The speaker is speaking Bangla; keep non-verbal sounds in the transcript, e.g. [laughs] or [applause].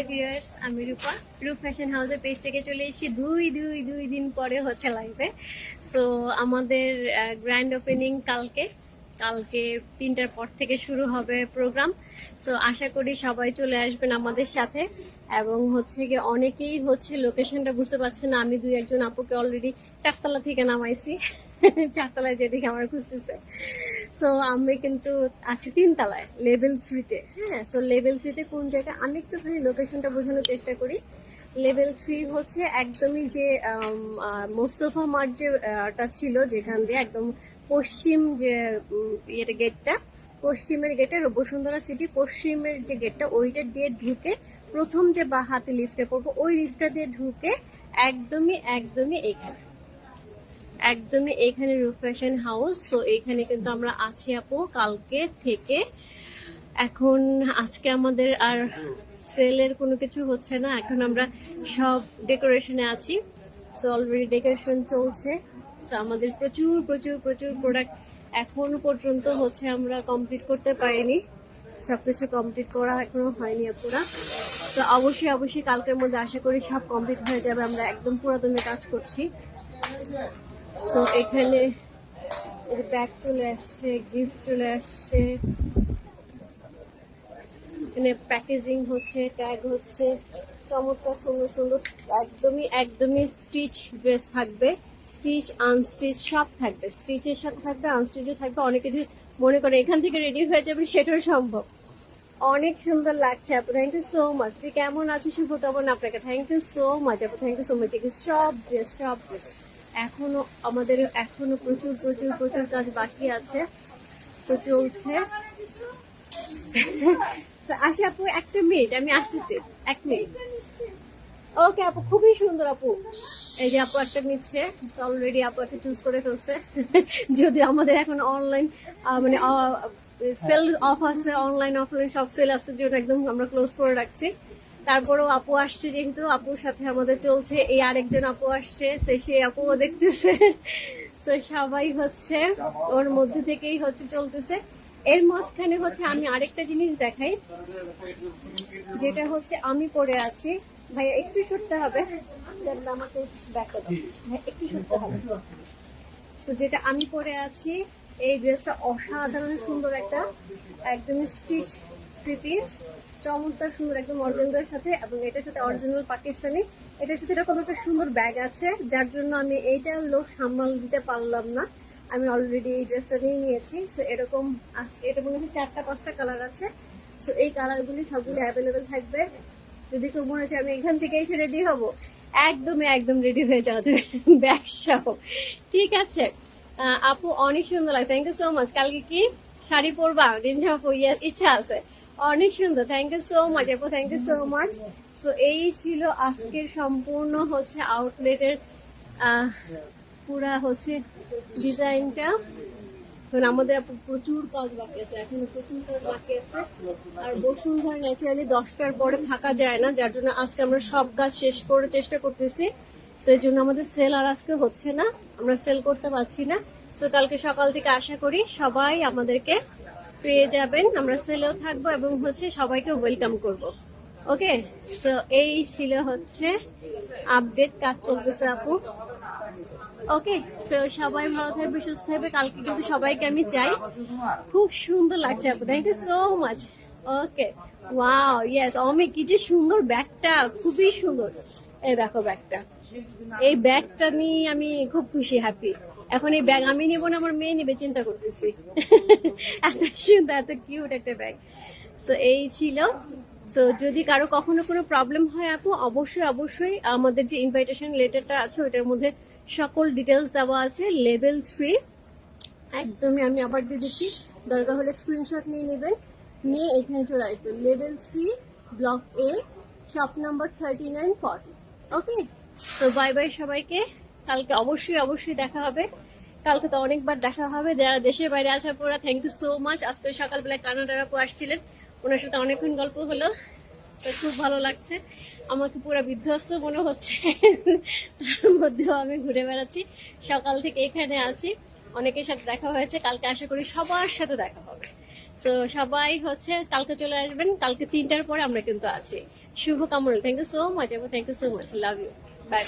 হাই ভিউয়ার্স আমি রূপা রূপ ফ্যাশন হাউসের পেজ থেকে চলে এসেছি দুই দুই দুই দিন পরে হচ্ছে লাইভে সো আমাদের গ্র্যান্ড ওপেনিং কালকে। কালকে তিনটার পর থেকে শুরু হবে প্রোগ্রাম সো আশা করি সবাই চলে আসবেন আমাদের সাথে। এবং হচ্ছে গিয়ে অনেকেই হচ্ছে লোকেশনটা বুঝতে পারছে না। আমি দুই একজন আপুকে অলরেডি চারতলা থেকে নামাইছি। [laughs] চারতলায় যেদিকে আমার খুঁজতেছে। সো আমি কিন্তু আছি তিনতলায় লেভেল থ্রিতে হ্যাঁ? সো লেভেল থ্রিতে কোন জায়গায় আমি একটুখানি লোকেশনটা বোঝানোর চেষ্টা করি। লেভেল থ্রি হচ্ছে একদমই যে মোস্তফা মার্ট যে আহটা ছিল যেখান দিয়ে একদম পশ্চিম যে ইয়ের গেটটা পশ্চিমের গেটের বসুন্ধরা সিটি পশ্চিমের যে গেটটা ওইটা দিয়ে ঢুকে প্রথম যে বা হাতে লিফটে পড়ব, ওই লিফটটা দিয়ে ঢুকে একদমই একদমই এখানে। একদমই এখানে রুফ হাউস সো এখানে কিন্তু আমরা আছি আপু কালকে থেকে। এখন আজকে আমাদের আর সেলের কোনো কিছু হচ্ছে না, এখন আমরা সব ডেকোরেশনে আছি। সো অলরেডি ডেকোরেশন চলছে। সো আমাদের প্রচুর প্রচুর প্রচুর প্রোডাক্ট এখন পর্যন্ত হচ্ছে আমরা কমপ্লিট করতে পারিনি। সবকিছু কমপ্লিট করা এখনও হয়নি আপুরা। তো অবশ্যই অবশ্যই কালকের মধ্যে আশা করি সব কমপ্লিট হয়ে যাবে। আমরা একদম পুরাতনে কাজ করছি। সো এখানে ব্যাগ চলে আসছে গিফট চলে আসছে। এখানে প্যাকেজিং হচ্ছে ট্যাগ হচ্ছে। চমৎকার, সুন্দর সুন্দর, একদমই একদমই স্টিচ ড্রেস থাকবে। স্টিচ আনস্টিচ সব থাকবে। স্টিচের সাথে থাকবে আনস্টিচও থাকবে। অনেকে যদি মনে করে এখান থেকে রেডি হয়ে যাবে সেটাও সম্ভব। অনেক সুন্দর লাগছে আপু। থ্যাংক ইউ সো মাচ তুই কেমন আছিস শুভতমন আপনাকে। থ্যাংক ইউ সো মাচ আপু। থ্যাংক ইউ সো মাচ সব ড্রেস সব ড্রেস এখনও আমাদের এখনও প্রচুর প্রচুর প্রচুর কাজ বাকি আছে। তো চলছে। আসি আপু, একটা মিনিট, আমি আসতেছি। এক মিনিট। ওকে আপু, খুবই সুন্দর আপু। এই যে আপু একটা নিচ্ছে অলরেডি আপু একটা চুজ করে ফেলছে। যদি আমাদের এখন অনলাইন মানে সেল অফ আছে অনলাইন অফলাইন সব সেল আছে জন্য একদম আমরা ক্লোজ করে রাখছি। তারপরেও আপু আসছে যেহেতু আপুর সাথে আমাদের চলছে। এই আরেকজন আপু আসছে, সে সে আপুও দেখতেছে। তো সবাই হচ্ছে, ওর মধ্যে থেকেই হচ্ছে চলতেছে। এর মাঝখানে হচ্ছে আমি আরেকটা জিনিস দেখাই, যেটা হচ্ছে আমি পরে আছি। ভাইয়া, একটু সরতে হবে। আমাকে ভাই একটু সরতে হবে। তো যেটা আমি পরে আছি, এই ড্রেসটা অসাধারণ সুন্দর একটা, একদমই স্টিচ থ্রি চমৎকার সুন্দর একদম অরিজিনালের সাথে এবং এটার সাথে অরিজিনাল পাকিস্তানি। এটার সাথে এরকম একটা সুন্দর ব্যাগ আছে, যার জন্য আমি এইটা লোক সামাল দিতে পারলাম না। আমি অলরেডি এই ড্রেসটা নিয়ে নিয়েছি সো এরকম এটা মনে হয় চারটা, পাঁচটা কালার আছে। সো এই কালারগুলি সবগুলো অ্যাভেলেবেল থাকবে। যদি কেউ মনে হচ্ছে আমি এখান থেকে এসে রেডি হব, একদমই একদম রেডি হয়ে যাওয়া যাবে। ব্যাগ সহ। ঠিক আছে। আপু, অনেক সুন্দর লাগে। থ্যাংক ইউ সো মাচ কালকে কি শাড়ি পরবা? জিনজামা পরিয়ে ইচ্ছা আছে। অনেক সুন্দর থ্যাংক ইউ সো মাচ আপু thank you so much so এই ছিল আজকের সম্পূর্ণ হচ্ছে আউটলেটের পুরা হচ্ছে ডিজাইনটা কারণ আমাদের প্রচুর কাজ বাকি আছে, এখনও প্রচুর কাজ বাকি আছে। আর বসুন্ধরা ন্যাচারালি দশটার পরে থাকা যায় না, যার জন্য আজকে আমরা সব কাজ শেষ করে চেষ্টা করতেছি। তো এই জন্য আমাদের সেল আর আজকে হচ্ছে না, আমরা সেল করতে পারছি না। সো কালকে সকাল থেকে আশা করি সবাই আমাদেরকে পেয়ে যাবেন। আমরা সেলেও থাকব এবং হচ্ছে সবাইকে ওয়েলকাম করব। ওকে? সো এই ছিল হচ্ছে আপডেট কাজ চলতেছে আপু। ওকে? তো সবাই ভালো থাকবে, সুস্থ থাকবে। কালকে কিন্তু সবাইকে আমি চাই। খুব সুন্দর লাগছে আপু thank you so much okay? Wow yes Omi, কি যে সুন্দর ব্যাগটা, খুবই সুন্দর। এই দেখো ব্যাগটা। এই ব্যাগটা নিয়ে আমি খুব খুশি হ্যাপি এখন এই ব্যাগ আমি নেব না, আমার মেয়ে নেবে, চিন্তা করতেছি। এত সুন্দর, এত কিউট একটা ব্যাগ সো এই ছিল। সো যদি কারও কখনো কোনো প্রবলেম হয় আপু, অবশ্যই অবশ্যই আমাদের যে ইনভাইটেশন লেটারটা আছে, ওইটার মধ্যে সকল ডিটেলস দেওয়া আছে লেভেল থ্রি একদমই আমি আবার দিয়ে দিচ্ছি। দরকার হলে স্ক্রিনশট নিয়ে নেবেন। নিয়ে এখানে চলে আসবেন। Level three block A shop number thirty nine forty okay তো বাই বাই সবাইকে। কালকে অবশ্যই অবশ্যই দেখা হবে। কালকে তো অনেকবার দেখা হবে। যারা দেশের বাইরে আছে পুরা থ্যাংক ইউ সো মাচ আজকে সকালবেলায় কানাডার আপু আসছিলেন। ওনার সাথে অনেকক্ষণ গল্প হলো। তো খুব ভালো লাগছে। আমাকে পুরো বিধ্বস্ত মনে হচ্ছে। তার মধ্যেও আমি ঘুরে বেড়াচ্ছি। সকাল থেকে এখানে আছি। অনেকের সাথে দেখা হয়েছে। কালকে আশা করি সবার সাথে দেখা হবে। সো সবাই হচ্ছে কালকে চলে আসবেন। কালকে তিনটার পরে আমরা কিন্তু আছি। শুভকামনা। থ্যাংক ইউ সো মাচ আপু। Thank you so much love you bye